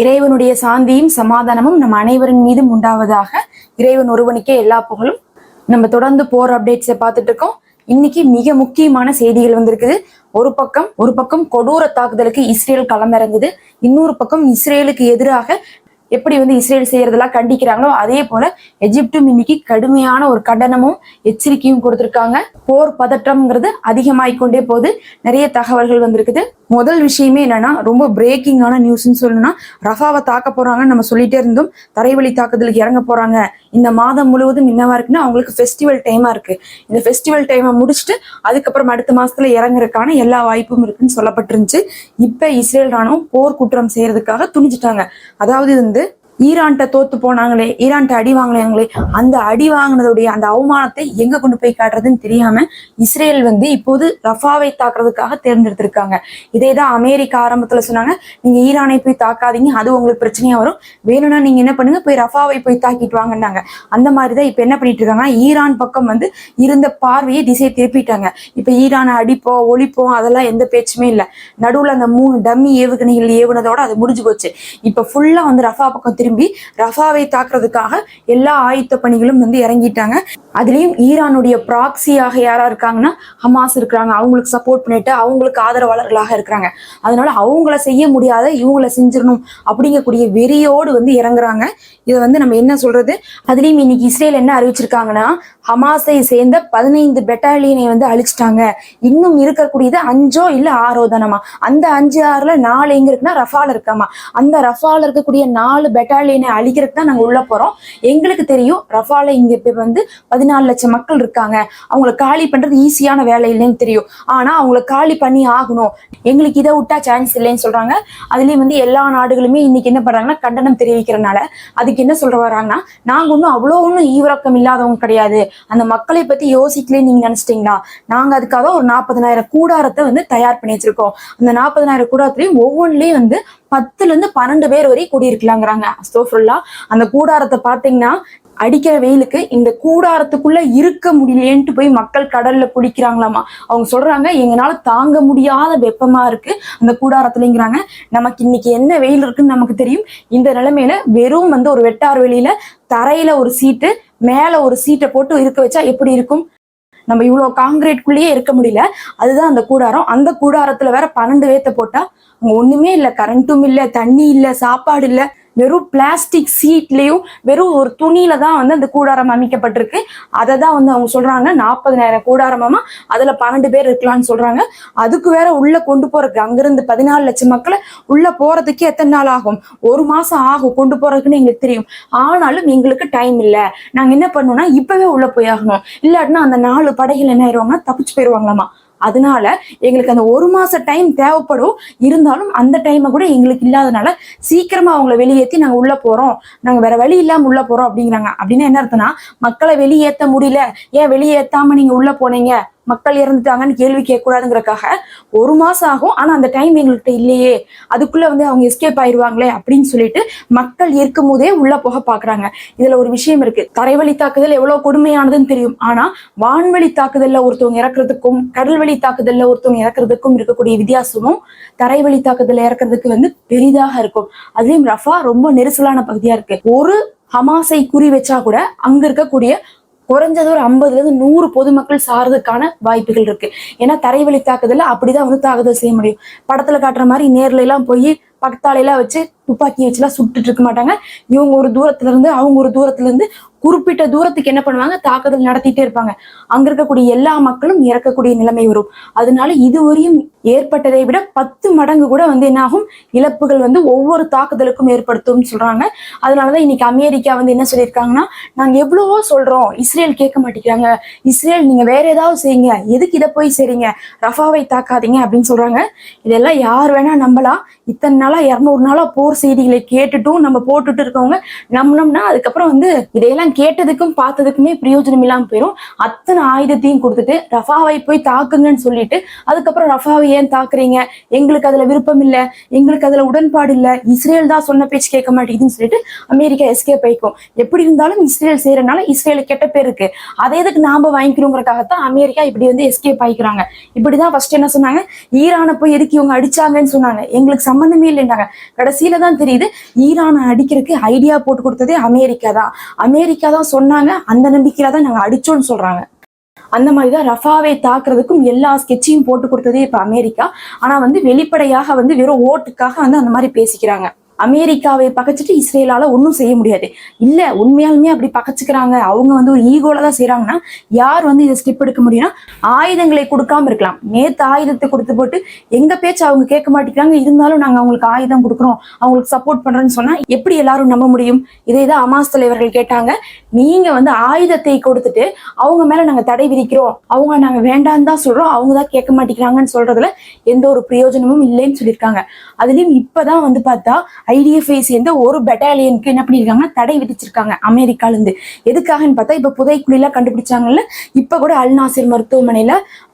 இறைவனுடைய சாந்தியும் சமாதானமும் நம் அனைவரின் மீதும் உண்டாவதாக இறைவன் ஒருவனுக்கே எல்லா புகழும். நம்ம தொடர்ந்து போர் அப்டேட்ஸை பார்த்துட்டு இருக்கோம். இன்னைக்கு மிக முக்கியமான செய்திகள் வந்திருக்குது. ஒரு பக்கம் ஒரு பக்கம் கொடூர தாக்குதலுக்கு இஸ்ரேல் களமிறங்குது. இன்னொரு பக்கம் இஸ்ரேலுக்கு எதிராக எப்படி வந்து இஸ்ரேல் செய்யறதெல்லாம் கண்டிக்கிறாங்களோ அதே போல எஜிப்டும் இன்னைக்கு கடுமையான ஒரு கண்டனமும் எச்சரிக்கையும் கொடுத்திருக்காங்க. போர் பதற்றம்ங்கிறது அதிகமாயிக்கொண்டே போகுது. நிறைய தகவல்கள் வந்திருக்குது. முதல் விஷயமே என்னன்னா ரொம்ப பிரேக்கிங்கான நியூஸ்னு சொல்லணும்னா ரஃபாவை தாக்க போறாங்கன்னு நம்ம சொல்லிட்டே இருந்தோம். தரைவழி தாக்குதலுக்கு இறங்க போறாங்க. இந்த மாதம் முழுவதும் என்னவா இருக்குன்னா அவங்களுக்கு ஃபெஸ்டிவல் டைமா இருக்கு. இந்த ஃபெஸ்டிவல் டைமை முடிச்சுட்டு அதுக்கப்புறம் அடுத்த மாசத்துல இறங்குறதுக்கான எல்லா வாய்ப்பும் இருக்குன்னு சொல்லப்பட்டிருந்துச்சு. இப்ப இஸ்ரேல் ராணுவம் போர் குற்றம் செய்யறதுக்காக துணிச்சிட்டாங்க அதாவது இந்த ஈரான்கிட்ட தோத்து போனாங்களே ஈரான்கிட்ட அடி வாங்கினாங்களே அந்த அடி வாங்கினதுடைய அந்த அவமானத்தை எங்க கொண்டு போய் காட்டுறதுன்னு தெரியாம இஸ்ரேல் வந்து இப்போது ரஃபாவை தாக்குறதுக்காக தேர்ந்தெடுத்திருக்காங்க. இதே தான் அமெரிக்கா ஆரம்பத்துல சொன்னாங்க நீங்க ஈரானை போய் தாக்காதீங்க அது உங்களுக்கு பிரச்சனையா வரும். வேணும்னா நீங்க என்ன பண்ணுங்க போய் ரஃபாவை போய் தாக்கிட்டு வாங்கன்னாங்க. அந்த மாதிரிதான் இப்ப என்ன பண்ணிட்டு இருக்காங்கன்னா ஈரான் பக்கம் வந்து இருந்த பார்வையை திசை திருப்பிட்டாங்க. இப்ப ஈரானை அடிப்போம் ஒழிப்போம் அதெல்லாம் எந்த பேச்சுமே இல்லை. நடுவுல அந்த மூணு டம்மி ஏவுகணைகள் ஏவுனதோட அது முடிஞ்சு போச்சு. இப்ப ஃபுல்லா வந்து ரஃபா பக்கம் திரும்பி ரஃபாவை தாக்குறதுக்காக எல்லா ஆயுத்த பணிகளும் வந்து இறங்கிட்டாங்க. அதுலேயும் ஈரானுடைய ப்ராக்சியாக யாராக இருக்காங்கன்னா ஹமாஸ் இருக்கிறாங்க. அவங்களுக்கு சப்போர்ட் பண்ணிட்டு அவங்களுக்கு ஆதரவாளர்களாக இருக்கிறாங்க. அதனால அவங்கள செய்ய முடியாத இவங்கள செஞ்சிடணும் அப்படிங்கக்கூடிய வெறியோடு வந்து இறங்குறாங்க. இதை வந்து நம்ம என்ன சொல்றது? அதுலேயும் இன்னைக்கு இஸ்ரேல் என்ன அறிவிச்சிருக்காங்கன்னா ஹமாஸை சேர்ந்த பதினைந்து பெட்டாலியனை வந்து அழிச்சிட்டாங்க. இன்னும் இருக்கக்கூடியது அஞ்சோ இல்லை ஆறோ தானமா அந்த அஞ்சு ஆறுல நாலு எங்க இருக்குன்னா ரஃபால இருக்காமா அந்த ரஃபால இருக்கக்கூடிய நாலு பெட்டாலியன் அழிக்கிறதுக்கு தான் நாங்கள் உள்ள போகிறோம் எங்களுக்கு தெரியும் ரஃபால இங்கே இப்போ வந்து பதினாலு லட்சம் மக்கள் இருக்காங்க. அவங்கள காலி பண்ணுறது ஈஸியான வேலை இல்லைன்னு தெரியும். ஆனால் அவங்கள காலி பண்ணி ஆகணும். எங்களுக்கு இதை விட்டா சான்ஸ் இல்லைன்னு சொல்றாங்க. அதுலயும் வந்து எல்லா நாடுகளுமே இன்னைக்கு என்ன பண்றாங்கன்னா கண்டனம் தெரிவிக்கிறனால அதுக்கு என்ன சொல்ற வராங்கன்னா நாங்கள் ஒன்றும் அவ்வளோ ஒன்றும் ஈவிரக்கம் இல்லாதவங்க கிடையாது. அந்த மக்களை பற்றி யோசிக்கலே நீங்க நினச்சிட்டிங்களா? நாங்க அதுக்காக ஒரு நாற்பதனாயிரம் கூடாரத்தை வந்து தயார் பண்ணி வச்சிருக்கோம். அந்த நாற்பதனாயிரம் கூடாரத்திலையும் ஒவ்வொன்றிலையும் வந்து பத்துல இருந்து பன்னெண்டு பேர் வரை குடியிருக்கலாங்கிறாங்க அஸ்தோஃபுல்லா அந்த கூடாரத்தை பாத்தீங்கன்னா அடிக்கிற வெயிலுக்கு இந்த கூடாரத்துக்குள்ள இருக்க முடியலேன்ட்டு போய் மக்கள் கடல்ல குளிக்கிறாங்களாமா. அவங்க சொல்றாங்க எங்களால தாங்க முடியாத வெப்பமா இருக்கு அந்த கூடாரத்துலங்கிறாங்க. நமக்கு இன்னைக்கு என்ன வெயில் இருக்குன்னு நமக்கு தெரியும். இந்த நிலைமையில வெறும் வந்து ஒரு வெட்டார் வெளியில தரையில ஒரு சீட்டு மேல ஒரு சீட்டை போட்டு இருக்க வச்சா எப்படி இருக்கும்? நம்ம இவ்வளோ காங்கிரீட்குள்ளேயே இருக்க முடியல. அதுதான் அந்த கூடாரம். அந்த கூடாரத்துல வேற பன்னெண்டு வேத்த போட்டா அங்க ஒண்ணுமே இல்லை. கரண்ட்டும் இல்லை தண்ணி இல்லை சாப்பாடு இல்லை. வெறும் பிளாஸ்டிக் சீட்லயும் வெறும் ஒரு துணியில தான் வந்து அந்த கூடாரம் அமைக்கப்பட்டிருக்கு. அதை தான் வந்து அவங்க சொல்றாங்க நாற்பதனாயிரம் கூடாரமா அதுல பன்னெண்டு பேர் இருக்கலாம்னு சொல்றாங்க. அதுக்கு வேற உள்ள கொண்டு போறதுக்கு அங்கிருந்து பதினாலு லட்சம் மக்களை உள்ள போறதுக்கு எத்தனை நாள் ஆகும்? ஒரு மாசம் ஆகும் கொண்டு போறதுக்குன்னு எங்களுக்கு தெரியும். ஆனாலும் எங்களுக்கு டைம் இல்லை. நாங்க என்ன பண்ணோம்னா இப்பவே உள்ள போய் ஆகணும். இல்லாட்டினா அந்த நாலு படைகள் என்ன ஆயிடுவாங்கன்னா தப்பிச்சு போயிடுவாங்களாமா அதனால எங்களுக்கு அந்த ஒரு மாச டைம் தேவைப்படும். இருந்தாலும் அந்த டைமை கூட எங்களுக்கு இல்லாதனால சீக்கிரமா அவங்கள வெளியேற்றி நாங்க உள்ள போறோம். நாங்க வேற வழி இல்லாம உள்ள போறோம் அப்படிங்கிறாங்க. அப்படின்னா என்ன அர்த்தம்னா மக்களை வெளியேற்ற முடியல. ஏன் வெளியேற்றாம நீங்க உள்ள போனீங்க? மக்கள் இறந்துட்டாங்கன்னு கேள்வி கேட்கக்கூடாதுங்கிறக்காக ஒரு மாசம் ஆகும். ஆனா அந்த டைம் எங்கள்கிட்ட இல்லையே. அதுக்குள்ள வந்து அவங்க எஸ்கேப் ஆயிருவாங்களே அப்படின்னு சொல்லிட்டு மக்கள் இருக்கும் போதே உள்ள போக பாக்குறாங்க இதுல ஒரு விஷயம் இருக்கு. தரைவழி தாக்குதல் எவ்வளவு கொடுமையானதுன்னு தெரியும். ஆனா வான்வழி தாக்குதல்ல ஒருத்தவங்க இறக்குறதுக்கும் கடல்வழி தாக்குதல்ல ஒருத்தவங்க இறக்குறதுக்கும் இருக்கக்கூடிய வித்தியாசமும் தரைவழி தாக்குதல் இறக்குறதுக்கு வந்து பெரிதாக இருக்கும். அதுலயும் ரஃபா ரொம்ப நெரிசலான பகுதியா இருக்கு. ஒரு ஹமாஸை குறி வச்சா கூட அங்க இருக்கக்கூடிய குறைஞ்சது ஒரு ஐம்பதுலேருந்து நூறு பொதுமக்கள் சார்றதுக்கான வாய்ப்புகள் இருக்கு. ஏன்னா தரைவழி தாக்குதல்ல அப்படிதான் வந்து தாக்குதல் செய்ய முடியும். படத்துல காட்டுற மாதிரி நேர்ல எல்லாம் போய் பக்கத்தால எல்லாம் வச்சு துப்பாக்கி வச்சுலாம் சுட்டுட்டு இருக்க மாட்டாங்க. இவங்க ஒரு தூரத்துல இருந்து அவங்க ஒரு தூரத்துல இருந்து குறிப்பிட்ட தூரத்துக்கு என்ன பண்ணுவாங்க? தாக்குதல் நடத்திட்டே இருப்பாங்க. அங்க இருக்கக்கூடிய எல்லா மக்களும் இறக்கக்கூடிய நிலைமை வரும். அதனால இதுவரையும் ஏற்பட்டதை விட பத்து மடங்கு கூட வந்து என்ன ஆகும் இழப்புகள் வந்து ஒவ்வொரு தாக்குதலுக்கும் ஏற்படுத்தும் சொல்றாங்க. அதனாலதான் இன்னைக்கு அமெரிக்கா வந்து என்ன சொல்லியிருக்காங்கன்னா நாங்க எவ்வளவோ சொல்றோம் இஸ்ரேல் கேட்க மாட்டேங்கிறாங்க. இஸ்ரேல் நீங்க வேற ஏதாவது செய்யுங்க. எதுக்கு இதை போய் செய்றீங்க? ரஃபாவை தாக்காதீங்க அப்படின்னு சொல்றாங்க. இதெல்லாம் யார் வேணா நம்பலாம். இத்தனை நாளா இரநூறு நாளா போர் செய்திகளை கேட்டுட்டும் நம்ம போட்டுட்டு இருக்கவங்க நம்பினோம்னா அதுக்கப்புறம் வந்து இதையெல்லாம் கேட்டதுக்கும் பார்த்ததுக்குமே பிரயோஜனம் இல்லாம போயிடும் அத்தனை ஆயுதத்தையும் கொடுத்துட்டு ரஃபாவை போய் தாக்குங்கன்னு சொல்லிட்டு அதுக்கப்புறம் ரஃபாவை ஏன் தாக்குறீங்க? எங்களுக்கு அதுல விருப்பம் இல்ல. எங்களுக்கு அதுல உடன்பாடு இல்ல. இஸ்ரேல் தான் சொன்ன பேச்சு கேட்க மாட்டேங்குதுன்னு சொல்லிட்டு அமெரிக்கா எஸ்கேப் ஆயிக்கும். எப்படி இருந்தாலும் இஸ்ரேல் செய்யறதுனால இஸ்ரேலுக்கு கெட்ட பேர் இருக்கு. அதை எதுக்கு நாம வாங்கிக்கிறோங்கிறக்காகத்தான் அமெரிக்கா இப்படி வந்து எஸ்கேப் ஆயிக்கிறாங்க. இப்படிதான் ஃபர்ஸ்ட் என்ன சொன்னாங்க? ஈரானை போய் எதுக்கு இவங்க அடிச்சாங்கன்னு சொன்னாங்க. எங்களுக்கு சம்பந்தமே இல்லைன்னாங்க கடைசியில தான் தெரியுது ஈரானை அடிக்கிறதுக்கு ஐடியா போட்டு கொடுத்ததே அமெரிக்கா தான். அமெரிக்கா தான் சொன்னாங்க அந்த நம்பிக்கையில தான் நாங்க அடிச்சோம்னு சொல்றாங்க. அந்த மாதிரி தான் ரஃபாவை தாக்குறதுக்கும் எல்லா ஸ்கெட்சையும் போட்டு கொடுத்ததே இப்ப அமெரிக்கா. ஆனா வந்து வெளிப்படையாக வந்து வெறும் ஓட்டுக்காக வந்து அந்த மாதிரி பேசிக்கிறாங்க. அமெரிக்காவை பகைச்சிட்டு இஸ்ரேலால ஒன்றும் செய்ய முடியாது. இல்ல உண்மையாலுமே அப்படி பகைச்சிக்கிறாங்க. அவங்க வந்து ஒரு ஈகோல தான் செய்யறாங்கன்னா யார் வந்து இதை ஸ்டெப் எடுக்க முடியும்னா ஆயுதங்களை கொடுக்காம இருக்கலாம். நேத்து ஆயுதத்தை கொடுத்து போட்டு எங்க பேச்சு அவங்க கேட்க மாட்டேங்கிறாங்க. இருந்தாலும் நாங்க அவங்களுக்கு ஆயுதம் கொடுக்குறோம். அவங்களுக்கு சப்போர்ட் பண்றோம்னு சொன்னா எப்படி எல்லாரும் நம்ப முடியும்? இதை தான் அமாஸ் தலைவர்கள் கேட்டாங்க. நீங்க வந்து ஆயுதத்தை கொடுத்துட்டு அவங்க மேல நாங்க தடை விதிக்கிறோம். அவங்க நாங்க வேண்டாம்னு தான் சொல்றோம். அவங்க தான் கேட்க மாட்டேங்கிறாங்கன்னு சொல்றதுல எந்த ஒரு பிரயோஜனமும் இல்லைன்னு சொல்லியிருக்காங்க. அதுலயும் இப்பதான் வந்து பார்த்தா ஐடிஎஃப்ஐ சேர்ந்த ஒரு பெட்டாலியனுக்கு என்ன பண்ணியிருக்காங்கன்னா தடை விதிச்சிருக்காங்க அமெரிக்காலேருந்து எதுக்காகன்னு பார்த்தா இப்போ புதைக்குழிலாம் கண்டுபிடிச்சாங்கல்ல இப்போ கூட அல் நாசிர்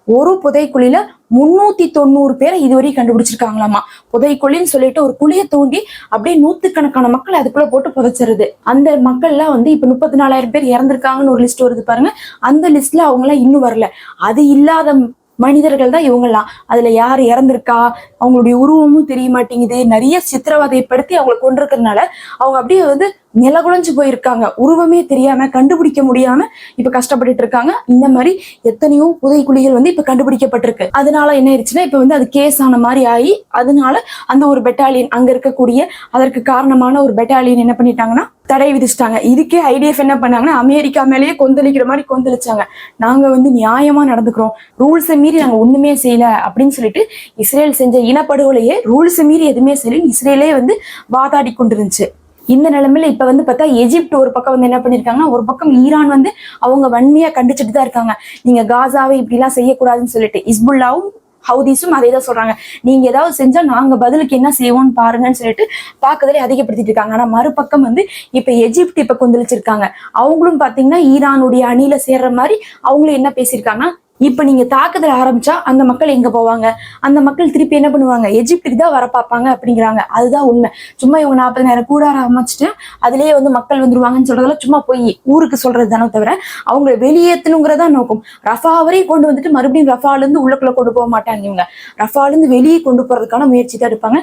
ஒரு புதைக்குழியில முன்னூத்தி தொண்ணூறு பேரை இதுவரையும் கண்டுபிடிச்சிருக்காங்களாமா. புதைக்குழின்னு சொல்லிட்டு ஒரு குழியை தோண்டி அப்படியே நூத்துக்கணக்கான மக்கள் அதுக்குள்ள போட்டு புதைச்சிருது. அந்த மக்கள்லாம் வந்து இப்ப முப்பத்தி நாலாயிரம் பேர் இறந்திருக்காங்கன்னு ஒரு லிஸ்ட் வருது பாருங்க. அந்த லிஸ்ட்ல அவங்க எல்லாம் இன்னும் வரல. அது இல்லாத மனிதர்கள் தான் இவங்கெல்லாம். அதுல யார் இறந்திருக்கா? அவங்களுடைய உருவமும் தெரிய மாட்டேங்குது. நிறைய சித்திரவதைப்படுத்தி அவங்களை கொண்டிருக்கிறதுனால அவங்க அப்படியே வந்து நிலகுலைஞ்சு போயிருக்காங்க. உருவமே தெரியாம கண்டுபிடிக்க முடியாம இப்ப கஷ்டப்பட்டுட்டு இருக்காங்க. இந்த மாதிரி எத்தனையோ புதைக்குழிகள் வந்து இப்ப கண்டுபிடிக்கப்பட்டிருக்கு. அதனால என்ன ஆயிடுச்சுன்னா இப்ப வந்து அது கேஸ் ஆன மாதிரி ஆகி அதனால அந்த ஒரு பெட்டாலியன் அங்க இருக்கக்கூடிய அதற்கு காரணமான ஒரு பெட்டாலியன் என்ன பண்ணிட்டாங்கன்னா தடை விதிச்சிட்டாங்க. இதுக்கே ஐடிஎஃப் என்ன பண்ணாங்கன்னா அமெரிக்கா மேலேயே கொந்தளிக்கிற மாதிரி கொந்தளிச்சாங்க. நாங்க வந்து நியாயமா நடந்துக்கிறோம். ரூல்ஸை மீறி நாங்க ஒண்ணுமே செய்யல அப்படின்னு சொல்லிட்டு இஸ்ரேல் செஞ்ச இனப்படுகொலையே ரூல்ஸை மீறி எதுவுமே செய்யல இஸ்ரேலே வந்து வாதாடி கொண்டிருந்துச்சு. இந்த நிலைமையில இப்ப வந்து பார்த்தா எஜிப்ட் ஒரு பக்கம் வந்து என்ன பண்ணிருக்காங்கன்னா ஒரு பக்கம் ஈரான் வந்து அவங்க வன்மையா கண்டிச்சுட்டு தான் இருக்காங்க. நீங்க காசாவை இப்படி எல்லாம் செய்யக்கூடாதுன்னு சொல்லிட்டு இஸ்புல்லாவும் ஹவுதீஸும் அதே தான் சொல்றாங்க. நீங்க ஏதாவது செஞ்சா நாங்க பதிலுக்கு என்ன செய்வோம்னு பாருங்கன்னு சொல்லிட்டு பாக்குதலே அதிகப்படுத்திட்டு இருக்காங்க. ஆனா மறுபக்கம் வந்து இப்ப எஜிப்ட் இப்ப கொந்தளிச்சிருக்காங்க. அவங்களும் பாத்தீங்கன்னா ஈரானுடைய அணியில சேர்ற மாதிரி அவங்களும் என்ன பேசியிருக்காங்கன்னா இப்ப நீங்க தாக்குதல் ஆரம்பிச்சா அந்த மக்கள் எங்க போவாங்க? அந்த மக்கள் திருப்பி என்ன பண்ணுவாங்க? எஜிப்டுக்கு தான் வர பார்ப்பாங்க அப்படிங்கிறாங்க. அதுதான் உண்மை. சும்மா இவங்க நாற்பதாயிரம் கூடார அமைச்சிட்டு அதுலயே வந்து மக்கள் வந்துருவாங்கன்னு சொல்றதெல்லாம் சும்மா போய் ஊருக்கு சொல்றது தானே தவிர அவங்க வெளியேற்றணுங்கிறதா நோக்கம். ரஃபா வரையும் கொண்டு வந்துட்டு மறுபடியும் ரஃபால இருந்து உள்ளுக்குள்ள கொண்டு போக மாட்டாங்க இவங்க. ரஃபால இருந்து வெளியே கொண்டு போறதுக்கான முயற்சி தான் எடுப்பாங்க.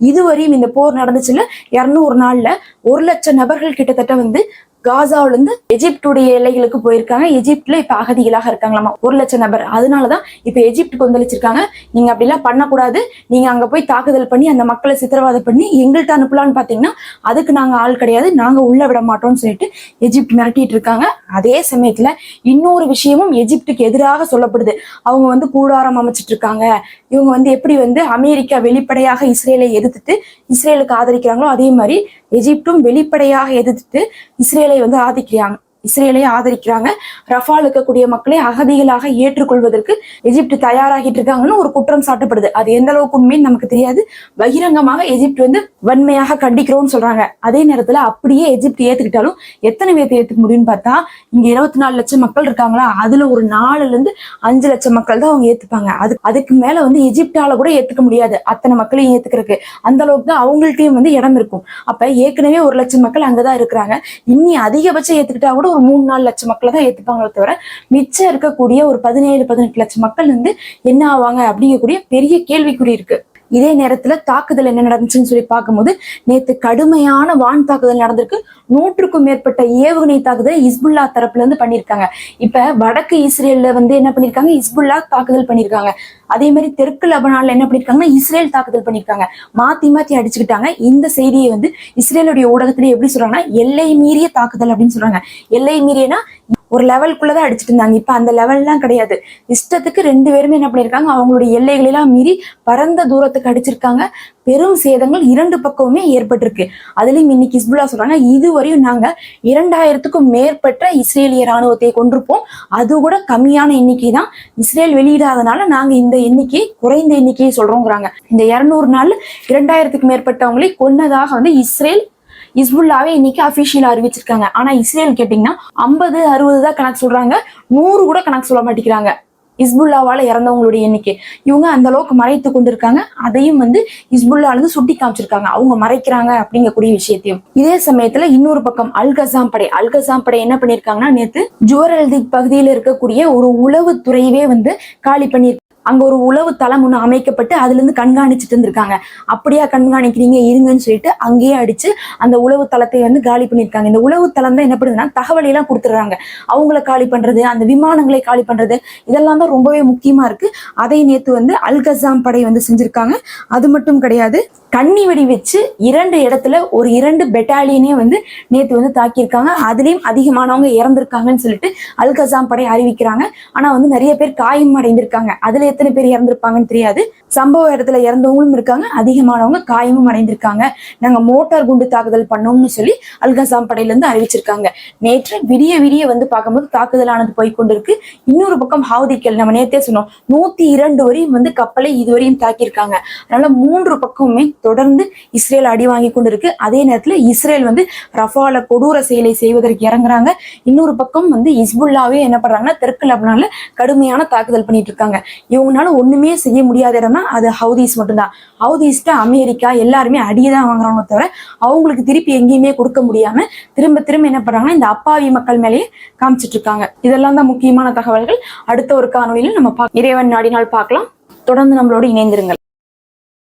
இதுவரையும் இந்த போர் நடந்துச்சுல இருநூறு நாள்ல ஒரு லட்சம் நபர்கள் கிட்டத்தட்ட வந்து காசாவில இருந்து எஜிப்டுடைய எல்லைகளுக்கு போயிருக்காங்க. எஜிப்ட்ல இப்ப அகதிகளாக இருக்காங்களாமா? ஒரு லட்சம் நபர். அதனாலதான் இப்ப எஜிப்ட் கொந்தளிச்சிருக்காங்க. நீங்க அப்படிலாம் பண்ணக்கூடாது. நீங்க அங்க போய் தாக்குதல் பண்ணி அந்த மக்களை சித்திரவதை பண்ணி எங்கள்கிட்ட அனுப்பலான்னு பாத்தீங்கன்னா அதுக்கு நாங்க ஆள் கிடையாது. நாங்க உள்ள விட மாட்டோம்னு சொல்லிட்டு எஜிப்ட் மிரட்டிட்டு இருக்காங்க. அதே சமயத்துல இன்னொரு விஷயமும் எஜிப்டுக்கு எதிராக சொல்லப்படுது. அவங்க வந்து கூடாரம் அமைச்சிட்டு இருக்காங்க. இவங்க வந்து எப்படி வந்து அமெரிக்கா வெளிப்படையாக இஸ்ரேலை எதிர்த்துட்டு இஸ்ரேலுக்கு ஆதரிக்கிறாங்களோ அதே மாதிரி எஜிப்டும் வெளிப்படையாக எதிர்த்துட்டு இஸ்ரேலை வந்து ஆதிக்கிறாங்க இஸ்ரேலை ஆதரிக்கிறாங்க. ரஃபால் இருக்கக்கூடிய மக்களை அகதிகளாக ஏற்றுக்கொள்வதற்கு எஜிப்ட் தயாராகிட்டு இருக்காங்கன்னு ஒரு குற்றம் சாட்டப்படுது. அது எந்த அளவுக்கு உண்மைன்னு நமக்கு தெரியாது. பகிரங்கமாக எஜிப்ட் வந்து வன்மையாக கண்டிக்கிறோம்னு சொல்றாங்க. அதே நேரத்துல அப்படியே எஜிப்ட் ஏத்துக்கிட்டாலும் எத்தனை பேர்த்து ஏத்துக்க முடியும்னு பார்த்தா இங்க இருபத்தி நாலு லட்சம் மக்கள் இருக்காங்களா? அதுல ஒரு நாலுல இருந்து அஞ்சு லட்சம் மக்கள் தான் அவங்க ஏத்துப்பாங்க. அது அதுக்கு மேல வந்து எஜிப்டால கூட ஏத்துக்க முடியாது. அத்தனை மக்களையும் ஏத்துக்கிறதுக்கு. அந்த அளவுக்கு தான் அவங்கள்ட்டையும் வந்து இடம் இருக்கும். அப்ப ஏற்கனவே ஒரு லட்சம் மக்கள் அங்கதான் இருக்கிறாங்க. இன்னி அதிகபட்சம் ஏத்துக்கிட்டா கூட ஒரு மூணு நாலு லட்சம் மக்களை தான் ஏத்துப்பாங்களே தவிர மிச்சம் இருக்கக்கூடிய ஒரு பதினேழு பதினெட்டு லட்சம் மக்கள் வந்து என்ன ஆவாங்க அப்படிங்கக்கூடிய பெரிய கேள்விக்குறி இருக்கு. இதே நேரத்துல தாக்குதல் என்ன நடந்துச்சுன்னு சொல்லி பார்க்கும்போது நேத்து கடுமையான வான் தாக்குதல் நடந்திருக்கு. நூற்றுக்கும் மேற்பட்ட ஏவுகணை தாக்குதல் இஸ்புல்லா தரப்புல இருந்து பண்ணியிருக்காங்க. இப்ப வடக்கு இஸ்ரேல்ல வந்து என்ன பண்ணிருக்காங்க இஸ்புல்லா தாக்குதல் பண்ணியிருக்காங்க. அதே மாதிரி தெற்கு லபனால என்ன பண்ணிருக்காங்கன்னா இஸ்ரேல் தாக்குதல் பண்ணிருக்காங்க மாத்தி மாத்தி அடிச்சுக்கிட்டாங்க. இந்த செய்தியை வந்து இஸ்ரேலுடைய ஊடகத்திலே எப்படி சொல்றாங்கன்னா எல்லை மீறிய தாக்குதல் அப்படின்னு சொல்றாங்க. எல்லை மீறியனா ஒரு லெவலுக்குள்ளதான் அடிச்சிட்டு இருந்தாங்க இப்ப அந்த லெவல்லாம் கிடையாது. இஷ்டத்துக்கு ரெண்டு பேருமே என்ன பண்ணிருக்காங்க அவங்களுடைய எல்லைகளெல்லாம் மீறி பரந்த தூரத்துக்கு அடிச்சிருக்காங்க. பெரும் சேதங்கள் இரண்டு பக்கமுமே ஏற்பட்டிருக்கு. அதுலயும் இன்னைக்கு இஸ்புல்லா சொல்றாங்க இதுவரையும் நாங்க இரண்டாயிரத்துக்கும் மேற்பட்ட இஸ்ரேலிய ராணுவத்தை கொண்டிருப்போம். அது கூட கம்மியான எண்ணிக்கை தான் இஸ்ரேல் வெளியிடாதனால நாங்க இந்த எண்ணிக்கை குறைந்த எண்ணிக்கையை சொல்றோங்கிறாங்க. இந்த இருநூறு நாள் இரண்டாயிரத்துக்கு மேற்பட்டவங்களை கொன்னதாக வந்து இஸ்ரேல் இஸ்புல்லாவே இன்னைக்கு அபிஷியலா அறிவிச்சிருக்காங்க. ஆனா இஸ்ரேல் கேட்டீங்கன்னா ஐம்பது அறுபது தான் கணக்கு சொல்றாங்க. நூறு கூட கணக்கு சொல்ல மாட்டேங்கிறாங்க. இஸ்புல்லாவால இறந்தவங்களுடைய எண்ணிக்கை. இவங்க அந்த அளவுக்கு மறைத்து கொண்டிருக்காங்க. அதையும் வந்து இஸ்புல்லால இருந்து சுட்டி காமிச்சிருக்காங்க. அவங்க மறைக்கிறாங்க அப்படிங்கக்கூடிய விஷயத்தையும். இதே சமயத்துல இன்னொரு பக்கம் அல் கசாம் படை. அல் கசாம் படை என்ன பண்ணிருக்காங்கன்னா நேத்து ஜுவரல்தி பகுதியில் இருக்கக்கூடிய ஒரு உளவு துறையவே வந்து காலி பண்ணி அங்க ஒரு உளவு தளம் ஒன்று அமைக்கப்பட்டு அதுல இருந்து கண்காணிச்சுட்டு இருந்திருக்காங்க. அப்படியா கண்காணிக்கிறீங்க இருங்கன்னு சொல்லிட்டு அங்கேயே அடிச்சு அந்த உளவு தளத்தை வந்து காலி பண்ணியிருக்காங்க. இந்த உளவு தளம் தான் என்ன பண்ணுதுன்னா தகவலை எல்லாம் கொடுத்துறாங்க அவங்கள காலி பண்றது அந்த விமானங்களை காலி பண்றது இதெல்லாம் தான் ரொம்பவே முக்கியமா இருக்கு. அதை நேத்து வந்து அல்கசாம் படை வந்து செஞ்சிருக்காங்க. அது மட்டும் கிடையாது கண்ணி வெடி வச்சு இரண்டு இடத்துல ஒரு இரண்டு பெட்டாலியனே வந்து நேத்து வந்து தாக்கியிருக்காங்க. அதுலயும் அதிகமானவங்க இறந்திருக்காங்கன்னு சொல்லிட்டு அல்கசாம் படை அறிவிக்கிறாங்க. ஆனா வந்து நிறைய பேர் காயம் அடைந்திருக்காங்க. அதுல எத்தனை பேர் இறந்திருப்பாங்கன்னு தெரியாது. சம்பவ இடத்துல இறந்தவங்களும் இருக்காங்க. அதிகமானவங்க காயமும் அடைந்திருக்காங்க. நாங்க மோட்டார் குண்டு தாக்குதல் பண்ணோம்னு சொல்லி அல்கசாம் படையில இருந்து அறிவிச்சிருக்காங்க. நேற்று விடிய விடிய வந்து பார்க்கும்போது தாக்குதலானது போய் கொண்டிருக்கு. இன்னொரு பக்கம் ஹவுதிக்கல் நம்ம நேரத்தே சொன்னோம். நூத்தி இரண்டு வரையும் வந்து கப்பலை இதுவரையும் தாக்கியிருக்காங்க. அதனால மூன்று பக்கமுமே தொடர்ந்து இஸ்ரேல் அடி வாங்கி கொண்டிருக்கு. அதே நேரத்துல இஸ்ரேல் வந்து ரஃபால கொடூர செயலை செய்வதற்கு இறங்குறாங்க. இன்னொரு பக்கம் வந்து இஸ்புல்லாவே என்ன பண்றாங்கன்னா தெற்கு லெபனான்ல கடுமையான தாக்குதல் பண்ணிட்டு இருக்காங்க. இவங்கனால ஒண்ணுமே செய்ய முடியாத இடம்னா அது ஹவுதீஸ் மட்டும்தான். ஹவுதீஸ்ட அமெரிக்கா எல்லாருமே அடியை தான் வாங்குறாங்க தவிர அவங்களுக்கு திருப்பி எங்கேயுமே கொடுக்க முடியாம திரும்ப திரும்ப என்ன பண்றாங்கன்னா இந்த அப்பாவி மக்கள் மேலேயே காமிச்சிட்டு இருக்காங்க. இதெல்லாம் தான் முக்கியமான தகவல்கள். அடுத்த ஒரு காணொலியில் நம்ம பா- இறைவன் நாடினால் பார்க்கலாம். தொடர்ந்து நம்மளோட இணைந்திருங்கள்.